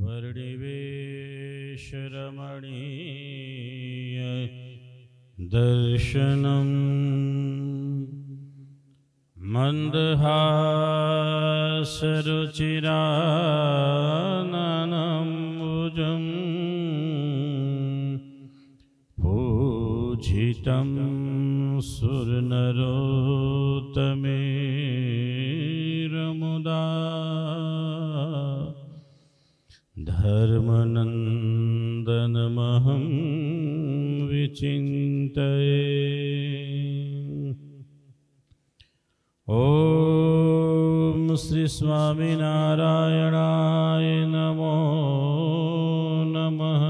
वर्णिवेशरमणीय दर्शनम् मन्दहासरुचिरानम्बुजम् पूजितं सुरनरोत्तमेरमुदा धर्मनन्दनमहं विचिन्तये ॐ श्रीस्वामिनारायणाय नमो नमः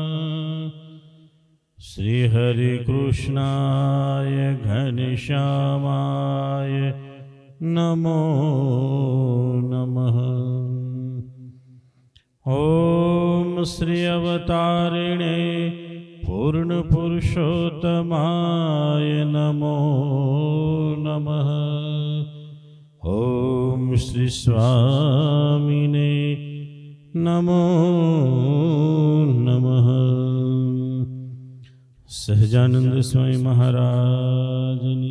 श्रीहरिकृष्णाय घनश्यामाय नमो नमः ॐ શ્રી અવતારિણે પૂર્ણ પુરુષોત્તમાય નમો નમઃ ઓમ શ્રી સ્વામીને નમો નમઃ સહજાનંદ સ્વામી મહારાજની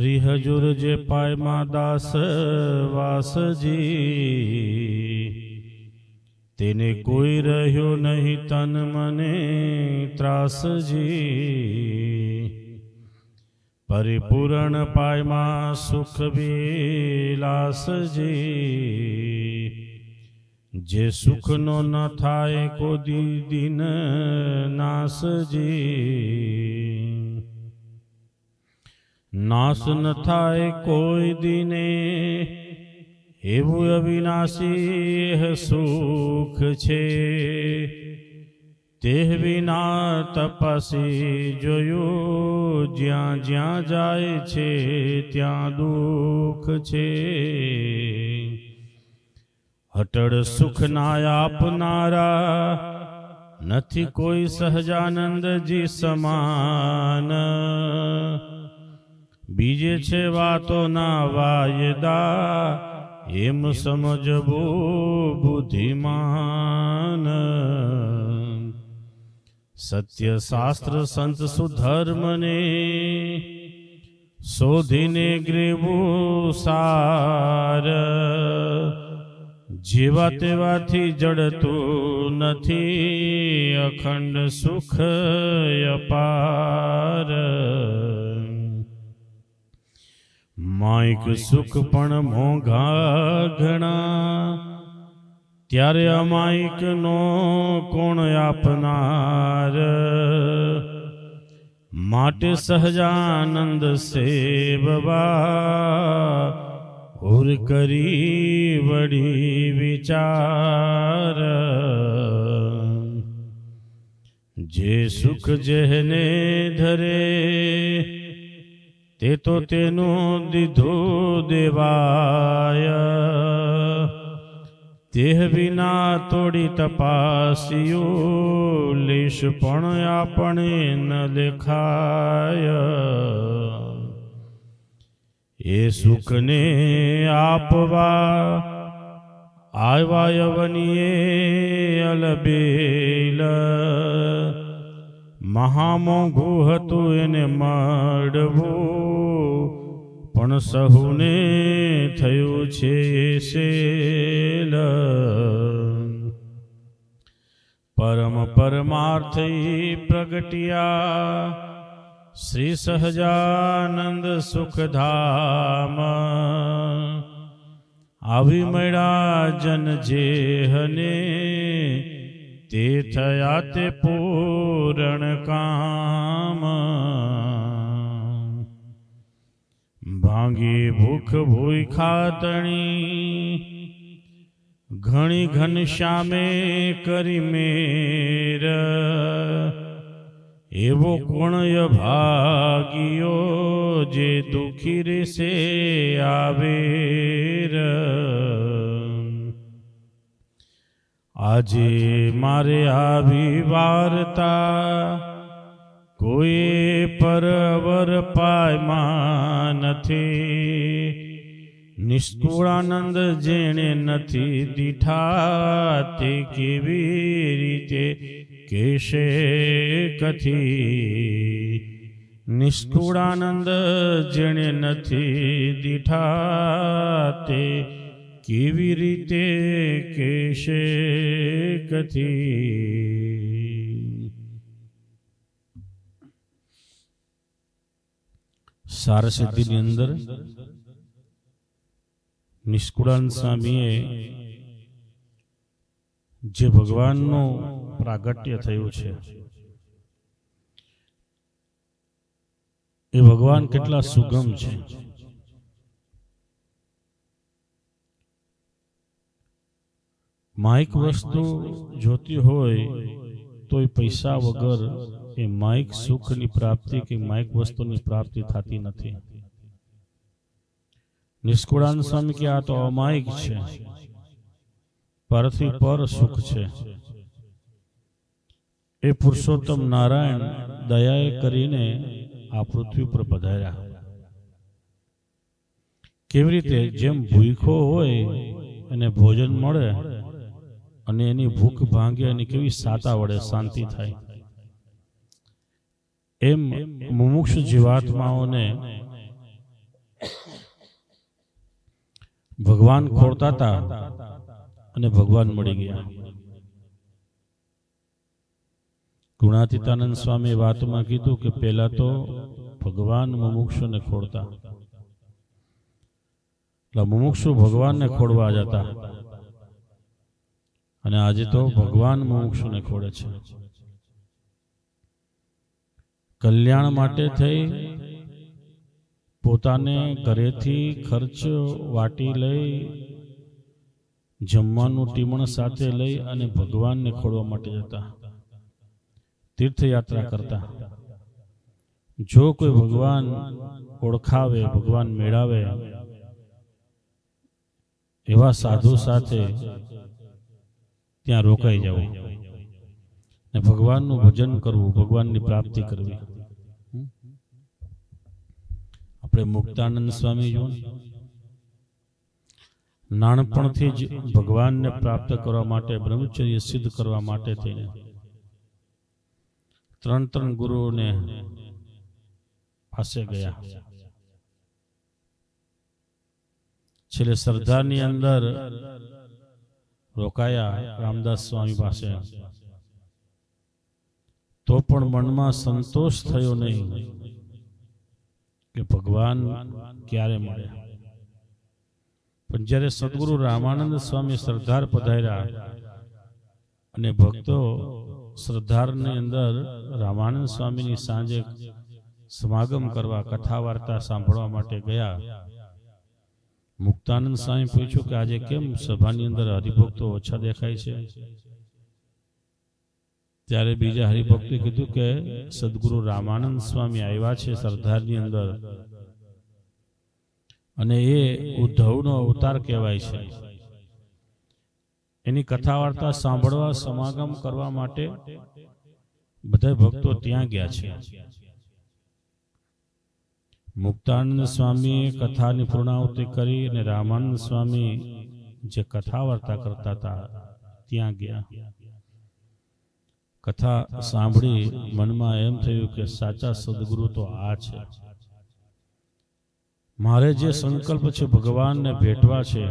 જય હરિહજુર જે પાયમાં દાસ વાસજી, તેને કોઈ રહ્યો નહીં તન મને ત્રાસજી. પરિપૂર્ણ પાયમાં સુખ વિલાસજી. જે સુખનો ન થાય કોદી દિન નાસજી. નાશ ન થાય કોઈ દિને. એવું અવિનાશી સુખ છે. તે વિના તપસી જોયું જ્યાં જ્યાં જાય છે ત્યાં દુઃખ છે. અટળ સુખ ના આપનારા નથી કોઈ સહજાનંદજી સમાન. બીજે છે વાતો ના વાયદા, એમ સમજવું બુદ્ધિમાન. સત્ય શાસ્ત્ર સંત સુધર્મને શોધીને ગ્રેવું સાર. જેવા તેવાથી જડતું નથી, અખંડ સુખ અપાર. માઇક સુખ પણ મોંઘા ઘણા ત્યારે અમાયિક નો કોણ આપનાર માટે સહજાનંદ સેવવા ઉર કરી વળી વિચાર જે સુખ જેને ધરે તે તો તેનું દીધું દેવાય તેહ વિના તોડી તપાસ્યું લેશ પણ આપણે ન દેખાય એ સુખને આપવા આવ્યા યવનીએ અલબેલ મહામોઘું હતું એને મળવું પણ સહુને થયું છે શેલ પરમ પરમાર્થી પ્રગટ્યા. શ્રી સહજાનંદ સુખધામ. આવી મળ્યા જન જેહને તે થયા તે પૂરણ કામ. ભાંગી ભૂખ ભૂઈ ખાતણી. ઘણી ઘન શ્યામે કરી મેર. એવો કોણય ભાગ્યો જે દુખી રેસે આવેર. આજે મારે આવી વાર્તા કોઈ પર અવર પાયમાં નથી. નિષ્કુળાનંદ જેણે નથી દીઠા તે કેવી રીતે કેશે કથી? નિષ્કુળાનંદ જેણે નથી દીઠા તે કેવી રીતે કેશે કથી? સારસિદ્ધિની અંદર નિષ્કુળાન સ્વામીએ જે ભગવાનનું પ્રાગટ્ય થયું છે, એ ભગવાન કેટલા સુગમ છે. માઇક વસ્તુ જોતી હોય તો એ પૈસા વગર એ માઇક સુખની પ્રાપ્તિ કે માઇક વસ્તુની પ્રાપ્તિ થતી નથી. નિષ્કુળાન સ્વામી કે આ તો અમાયિક છે. પરથી પર સુખ છે. એ પુરુષોત્તમ નારાયણ દયાએ કરીને આ પૃથ્વી પર પધાર્યા. કેવી રીતે જેમ ભૂખો હોય અને ભોજન મળે અને એની ભૂખ ભાંગે અને કેવી સાતા વડે શાંતિ થાય. એમ મુમુક્ષ જીવાત્માઓને ભગવાન ખોરતા હતા અને ભગવાન મળી ગયા. ગુણાતીતાનંદ સ્વામી વાતમાં કીધું કે પહેલા તો ભગવાન મુમુક્ષુને ખોડતા એટલે મુમુક્ષુ ભગવાનને ખોડવા જતા. અને આજે તો ભગવાન મોક્ષને ખોડે છે. કલ્યાણ માટે થઈ પોતાને ઘરેથી ખર્ચ વાટી લઈ જમવાનું ટીમણ સાથે લઈ અને ભગવાનને ખોડવા માટે જતા. તીર્થયાત્રા કરતા. જો કોઈ ભગવાન ઓળખાવે ભગવાન મેળાવે એવા સાધુ સાથે ત્યાં રોકાઈ જવું ને ભગવાનનું ભજન કરવું, ભગવાનની પ્રાપ્તિ કરવી. આપણે મુક્તાનંદ સ્વામી જો નાનપણથી જ ભગવાનને પ્રાપ્ત કરવા માટે, બ્રહ્મચર્ય સિદ્ધ કરવા માટે થઈને ત્રણ ત્રણ ગુરુઓને પાસે ગયા. છેલ્લે સરદારની અંદર રોકાયા રામદાસ સ્વામી પાસે. તો પણ મનમાં સંતોષ થયો નહીં કે ભગવાન ક્યારે મળે. પણ જ્યારે સદગુરુ રામાનંદ સ્વામી સરદાર પધાર્યા અને ભક્તો સરદારની અંદર રામાનંદ સ્વામીની સાંજે સમાગમ કરવા કથા વાર્તા સાંભળવા માટે ગયા મુક્તાનંદ સ્વામી પૂછ્યું કે આજે કેમ સભાની અંદર હરિભક્તો ઓછા દેખાય છે? ત્યારે બીજા હરિભક્તે કીધું કે સદગુરુ રામાનંદ સ્વામી આવ્યા છે સરદારની અંદર. અને એ ઉદ્ધવનો અવતાર કહેવાય છે. એની કથા વાર્તા સાંભળવા, સમાગમ કરવા માટે બધા ભક્તો ત્યાં ગયા છે. મુક્તાનંદ સ્વામીએ કથાની પૂર્ણાહુતિ કરી અને રામાનંદ સ્વામી જે કથા વાર્તા કરતા હતા, ત્યાં ગયા. કથા સાંભળી મનમાં એમ થયું કે સાચા સદગુરુ તો આ છે. મારે જે સંકલ્પ છે ભગવાનને ભેટવા છે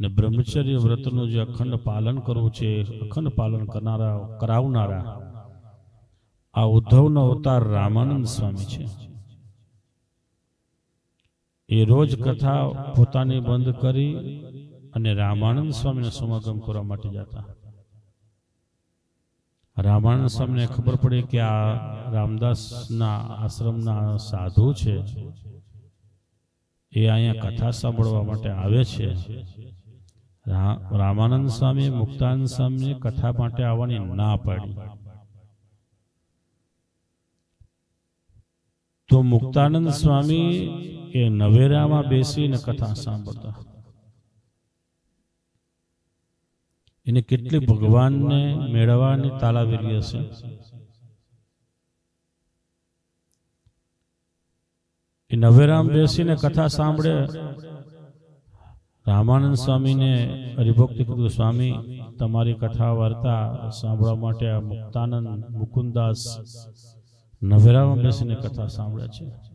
ને બ્રહ્મચર્ય વ્રતનું જે અખંડ પાલન કરવું છે, અખંડ પાલન કરનારા, કરાવનારા, આ ઉદ્ધવનો અવતાર રામાનંદ સ્વામી છે. એ રોજ કથા પોતાની બંધ કરી અને રામાનંદ સ્વામીને સમાગમ કરવા માટે જતા. રામાનંદ સ્વામીને ખબર પડી કે આ રામદાસના આશ્રમના સાધુ છે. એ અહીંયા કથા સાંભળવા માટે આવે છે. રામાનંદ સ્વામી, મુક્તાનંદ સ્વામીને કથા માટે આવવાની ના પાડી. તો મુક્તાનંદ સ્વામી એ નવેરામાં બેસીને કથા સાંભળતા. એને કેટલી ભગવાનને મેળવવાની તાલાવેલી હશે? એ નવેરામ બેસીને કથા સાંભળે. રામાનંદ સ્વામીને હરિભક્તિ કૃત સ્વામી, તમારી કથા વાર્તા સાંભળવા માટે આ મુક્તાનંદ મુકુંદાસ નવેરામાં બેસીને કથા સાંભળે છે.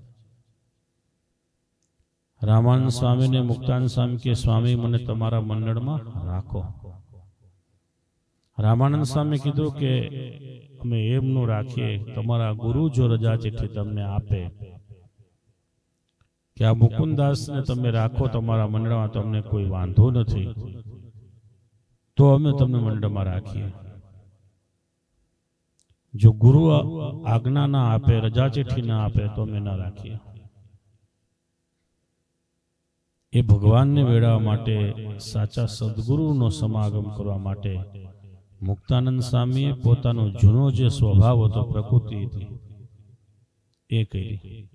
રામાનંદ સ્વામીને મુક્તાન સ્વામી કે, સ્વામી, મને તમારા મંડળમાં રાખો. રામાનંદ સ્વામી કીધું કે, અમે એમનું રાખીએ. તમારા ગુરુ જો રજા ચિઠ્ઠી તમને આપે. કે આ મુકુંદાસને તમે રાખો, તમારા મંડળમાં તમને કોઈ વાંધો નથી. તો અમે તમને મંડળમાં રાખીએ. જો ગુરુ આજ્ઞા ના આપે, રજા ચિઠ્ઠી ના આપે, તો અમે ના રાખીએ. એ ભગવાનને વેળવવા માટે સાચા સદગુરુનો સમાગમ કરવા માટે મુક્તાનંદ સ્વામીએ પોતાનો જૂનો જે સ્વભાવ હતો, પ્રકૃતિ હતી, એ કરી.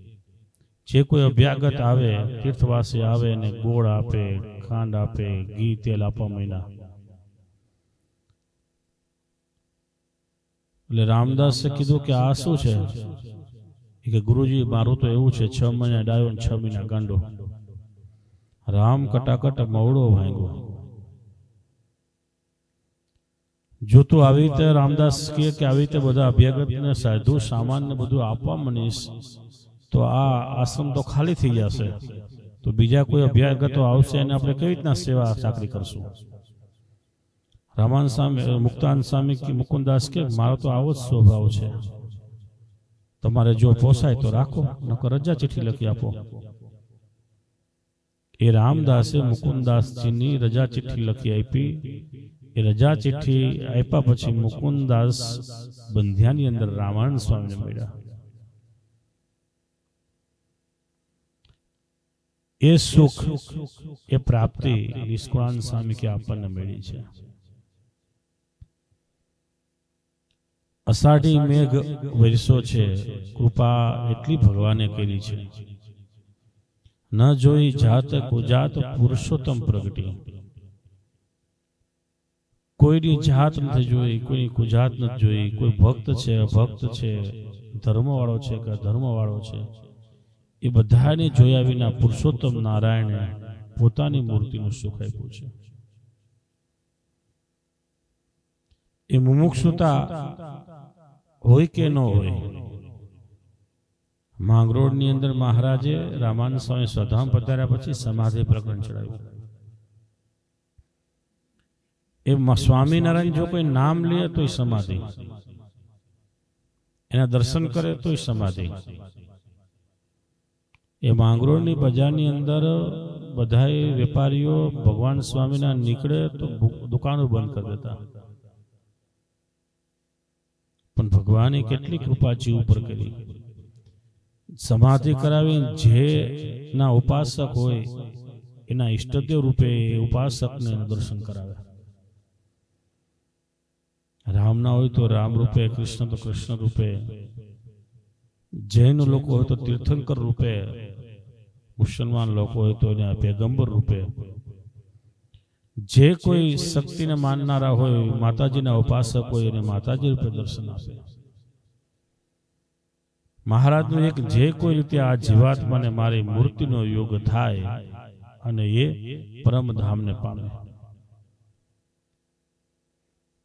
જે કોઈ અભ્યાગત આવે, તીર્થવાસી આવે ને ગોળ આપે, ખાંડ આપે, ઘી, તેલ આપવા મહિના એટલે રામદાસે કીધું કે આ શું છે? કે ગુરુજી, મારું તો એવું છે, છ મહિના ડાયો છ મહિના ગાંડો. રામ કટાકટ મવડો ભાંગ્યો. જો તું આવી રીતે રામદાસ કહે કે આવી રીતે બધા અભ્યાગતને સાધુ સામાન્ય બધું આપવા મનીશ તો આ આશ્રમ તો ખાલી થઈ જશે. તો બીજા કોઈ અભ્યાગતો આવશે અને આપણે કેવી રીતના સેવા ચાકરી કરશું? રામાન સ્વામી મુક્તાન સ્વામી કે મુકુંદાસ કે, મારો તો આવો જ સ્વભાવ છે. તમારે જો પોસાય તો રાખો, નકર રજા ચિઠ્ઠી લખી આપો. એ રામદાસે મુકુંદાસજીની રજા ચિઠ્ઠી લખી આપી. એ રજા ચિઠ્ઠી આપ્યા પછી મુકુંદાસ બંધ્યાની અંદર રામાયણ સ્વામીને મળ્યા. એ સુખ, એ પ્રાપ્તિ નિષ્કુળાન સ્વામી કે આપણને મળી છે. અષાઢી મેઘ વરસો છે. કૃપા એટલી ભગવાને કરી છે. ન જોઈ જાત કુજાત પુરુષોત્તમ પ્રગટી. કોઈની જાત નથી જોઈ, કોઈની કુજાત નથી જોઈ, કોઈ ભક્ત છે, અભક્ત છે, ધર્મવાળો છે કે ધર્મવાળો છે, એ બધાને જોયા વિના પુરુષોત્તમ નારાયણે પોતાની મૂર્તિનું સુખ આપ્યું છે. એ મુમુક્ષુતા હોય કે ન હોય માંગરોળની અંદર મહારાજે રામાનંદ સ્વામી સ્વધામ પધાર્યા પછી સમાધિ પ્રકરણ ચડાવ્યું. એ સ્વામિનારાયણ જો કોઈ નામ લે તોય સમાધિ. એના દર્શન કરે તોય સમાધિ. એ માંગરોળની બજારની અંદર બધાય વેપારીઓ ભગવાન સ્વામીના નીકળે તો દુકાનો બંધ કરી દેતા. પણ ભગવાને કેટલી કૃપા જીવ ઉપર કરી. સમાધિ કરાવી જે ના ઉપાસક હોય એના ઈષ્ટદેવ રૂપે ઉપાસકને દર્શન કરાવે. રામના હોય તો રામ રૂપે કૃષ્ણ તો કૃષ્ણ રૂપે. જૈન લોકો હોય તો તીર્થંકર રૂપે. મુસલમાન લોકો હોય તો એના પેગંબર રૂપે. જે કોઈ શક્તિને માનનારા હોય માતાજીના ઉપાસક હોય એને માતાજી રૂપે દર્શન આપે. મહારાજનું એક જે કોઈ રીતે આ જીવાત્માને મારી મૂર્તિનો યોગ થાય અને એ પરમધામને પામે.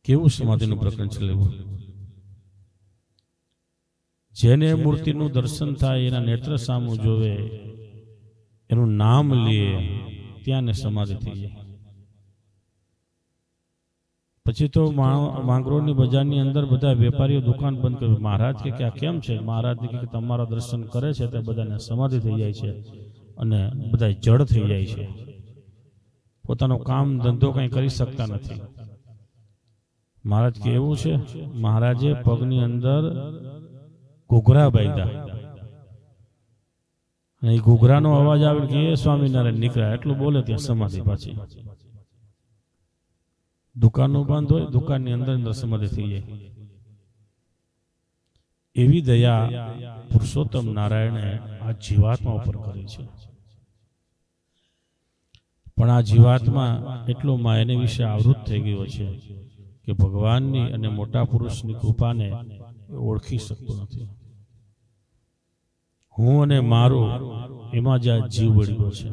કેવું સમાધિનું પ્રકરણ છે લેવું? જેને મૂર્તિનું દર્શન થાય એના નેત્ર સામું જોવે એનું નામ લે ત્યાં ને સમાધિ થઈ જાય. પછી તો માંગરોળની બજારની અંદર બધા વેપારીઓ દુકાન બંધ કરી મહારાજ કે આ કેમ છે? મહારાજ કે કે તમારા દર્શન કરે છે તે બધાને સમાધિ થઈ જાય છે અને બધા જડ થઈ જાય છે. પોતાનો કામ ધંધો કંઈ કરી શકતા નથી. મહારાજ કે એવું છે? મહારાજે પગની અંદર ઘૂઘરા બાંધ્યા. અને એ ઘૂઘરાનો અવાજ આવે કે એ સ્વામિનારાયણ નીકળ્યા. એટલું બોલે ત્યાં સમાધિ પાછી. દુકાનનું બંધ હોય, દુકાનની અંદર સમાધિ થઈ જાય. એવી દયા પુરુષોત્તમ નારાયણે આ જીવાત્મા ઉપર કરી છે. પણ આ જીવાત્મા એટલો માયને વિશે આવૃત થઈ ગયો છે કે ભગવાનની અને મોટા પુરુષની કૃપાને ઓળખી શકતો નથી. હું અને મારું એમાં જ આ જીવ વળગ્યો છે.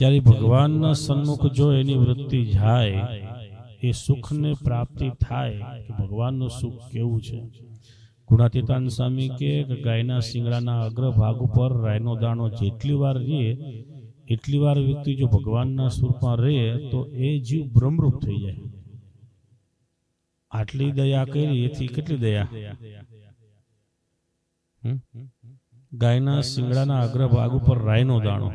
ત્યારે ભગવાનના સન્મુખ જો એની વૃત્તિ જાય, એ સુખને પ્રાપ્તિ થાય કે ભગવાનનું સુખ કેવું છે? ગુણાતીતાન સ્વામી કે ગાયના શિંગડાના અગ્રભાગ ઉપર રાયનો દાણો જેટલી વાર રહે એટલી વાર વ્યક્તિ જો ભગવાનના સ્વરૂપમાં રહે, તો એ જીવ બ્રહ્મરૂપ થઈ જાય. આટલી દયા કરી, એથી કેટલી દયા? ગાયના શિંગડાના અગ્રભાગ ઉપર રાયનો દાણો.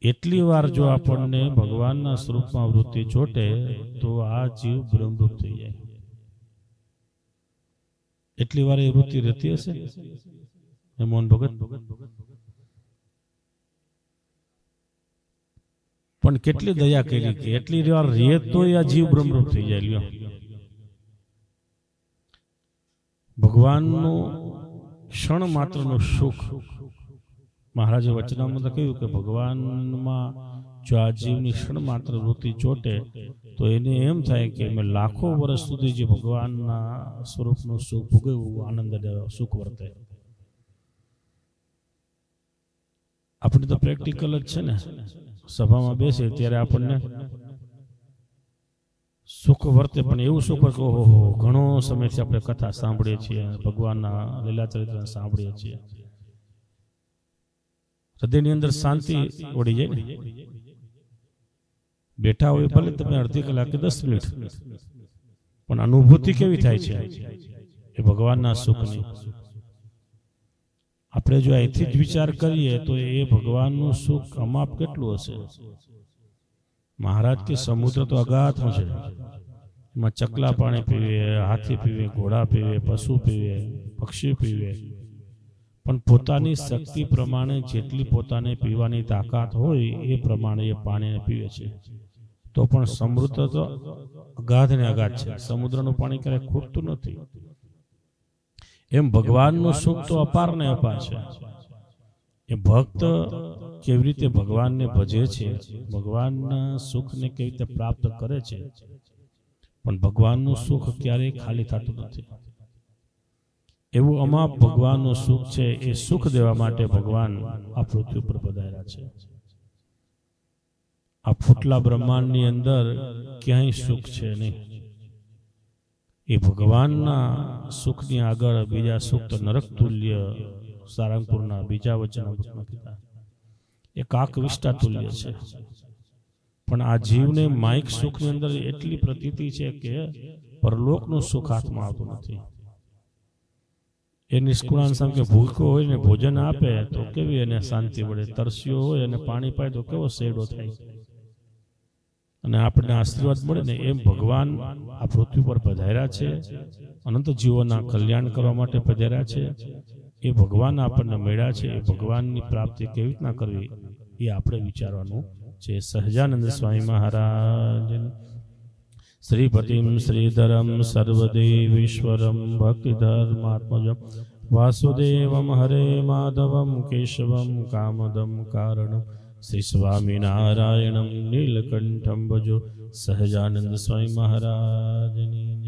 એટલી વાર જો આપણને ભગવાનના સ્વરૂપમાં વૃત્તિ ચોટે, તો આ જીવ બ્રહ્મરૂપ થઈ જાય. એટલી વાર એ વૃત્તિ રહેતી હશે? એ મોહન ભગત? પણ કેટલી દયા કરી કે એટલી વાર રહે તો આ જીવ બ્રહ્મરૂપ થઈ જાય, લ્યો. ભગવાનનું ક્ષણ માત્રનું સુખ મહારાજે વચનામાં લખ્યું કે ભગવાનમાં જો આ જીવની ક્ષણ માત્ર વૃત્તિ ચોટે, તો એને એમ થાય કે મેં લાખો વર્ષ સુધી જે ભગવાનના સ્વરૂપનું સુખ ભોગવ્યું, આનંદ સુખ વર્તે. આપણે તો પ્રેક્ટિકલ જ છે ને. સભામાં બેસે ત્યારે આપણને સુખ વર્તે, પણ એવું સુખ વર્તે ઓહો ઘણો સમયથી આપણે કથા સાંભળીએ છીએ, ભગવાનના લીલા ચરિત્ર સાંભળીએ છીએ. હૃદયની અંદર શાંતિ ઓળી જાય બેઠા હોય ભલે તમે અડધી કલાક કે દસ મિનિટ. પણ અનુભૂતિ કેવી થાય છે? એ ભગવાનના સુખની. આપણે જો અહીંથી જ વિચાર કરીએ તો એ ભગવાનનું સુખ અમાપ કેટલું હશે? મહારાજ કે સમુદ્ર તો અગાધમાં છે. એમાં ચકલા પાણી પીવે, હાથી પીવે, ઘોડા પીવે, પશુ પીવે, પક્ષી પીવે. પણ પોતાની શક્તિ પ્રમાણે જેટલી પોતાને પીવાની તાકાત હોય એ પ્રમાણે એ પાણીને પીવે છે. તો પણ સમૃદ્ધ તો અગાધ ને અગાધ છે. સમુદ્રનું પાણી ક્યારેય ખૂટતું નથી. એમ ભગવાનનું સુખ તો અપાર ને અપાર છે. એ ભક્ત કેવી રીતે ભગવાનને ભજે છે? ભગવાનના સુખને કેવી રીતે પ્રાપ્ત કરે છે? પણ ભગવાનનું સુખ ક્યારેય ખાલી થતું નથી. એવું અમાપ ભગવાનનું સુખ છે, એ સુખ દેવા માટે ભગવાન આ પૃથ્વી ઉપર પધાર્યા છે. આ ફૂટલા બ્રહ્માંડની અંદર ક્યાંય સુખ છે નહીં. એ ભગવાનના સુખની આગળ બીજા સુખ તો નરક તુલ્ય સારંગપુરના બીજા વચન કીધા. એ કાક વિષ્ટા તુલ્ય છે. પણ આ જીવને માઇક સુખની અંદર એટલી પ્રતીતિ છે કે પરલોકનું સુખ હાથમાં આવતું નથી. એ નિષ્કુળાન સામ ભૂખો હોય ને ભોજન આપે તો કેવી એને શાંતિ મળે? તરસ્યો હોય અને પાણી પાય તો કેવો શેડો થાય? અને આપણને આશીર્વાદ મળે ને એમ ભગવાન આ પૃથ્વી પર પધાર્યા છે, અનંત જીવોના કલ્યાણ કરવા માટે પધાર્યા છે. એ ભગવાન આપણને મળ્યા છે, એ ભગવાનની પ્રાપ્તિ કેવી રીતના કરવી એ આપણે વિચારવાનું છે. સહજાનંદ સ્વામી મહારાજ. શ્રીપતિમ શ્રીધરમ સર્વદેવીશ્વરમ ભક્તિધર્માત્મજમ વાસુદેવમ હરે માધવમ કેશવમ કામદમ કારણમ શ્રી સ્વામિનારાયણમ નીલકંઠમ ભજો સહજાનંદ સ્વામી મહારાજની.